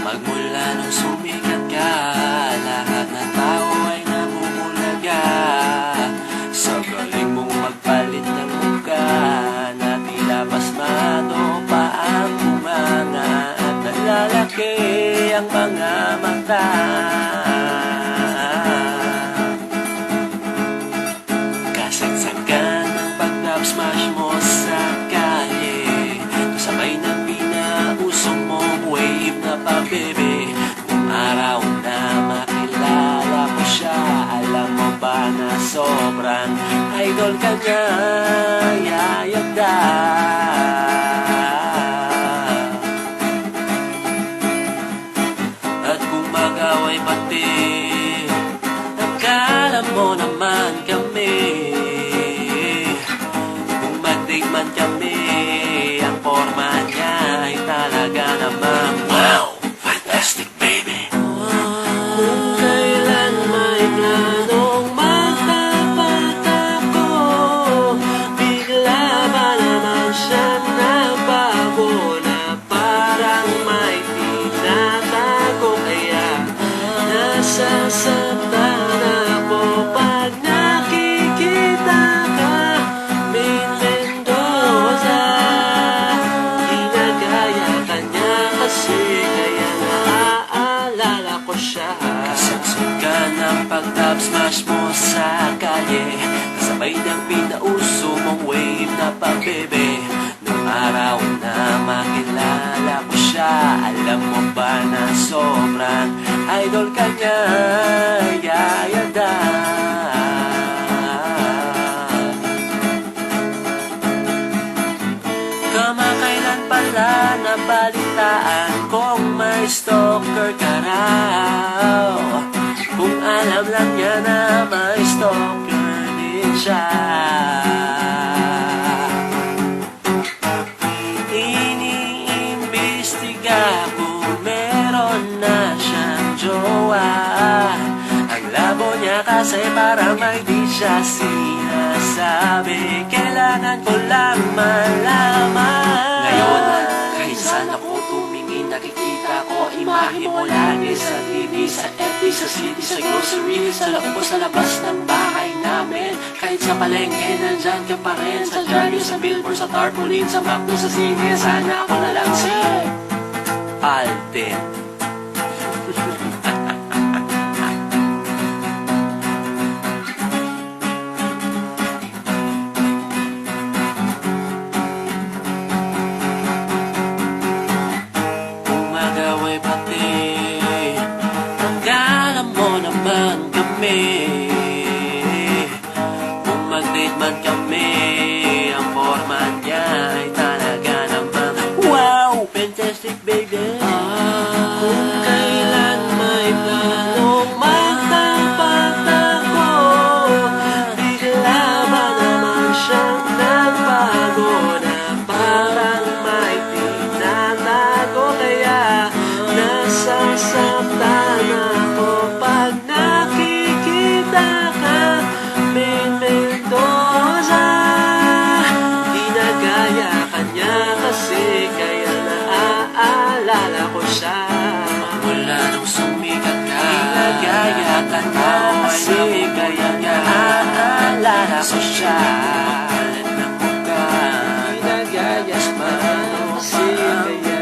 Magmula nung sumikat ka Lahat ng tao ay namumulaga. Sa galing mong magpalit ng muka Na tila pasmado pa ang bumanga At nalalaki ang mga mata araw na makilala ko siya Alam mo ba na sobrang idol ka niya? Yayagda At kung mag-away pati Akala mo naman kami. Kung mag-date man kami Ang forma sa kalye. Kasabay ng pinauso mong wave na pabebe Nung araw na makilala ko siya Alam mo ba na sobrang idol ka niya? Yayada Kamakailan pala nabalitaan kong may stalker ka Kung alam lang niya na may stalker din siya. Iniimbestiga kung meron na siyang jowa. Ang labo niya kasi parang may di siya sinasabi. Kailangan ko lang malaman Imahe mo lagi sa TV, sa FB, sa city, sa grocery Sa loob o sa labas ng bahay namin. Kahit sa palengke, nandyan ka pa rin. Sa dyaryo, sa billboard, sa tarpaulin, sa McDo, sa sine Sana ako na lang si Alden mag-date man kami Ang forma niya ay talaga naman Wow! Fantastic baby! Kung kailan may planong magtapat ako. Bigla ba naman siyang nagbago Na parang may tinatago Kaya nasasaktan siya. Mula nung sumikat ka. Pinagayatan ka Kasi kaya niya Naaalala ko siya. Pagpalit ng mukha Pinagayas pa Kasi kaya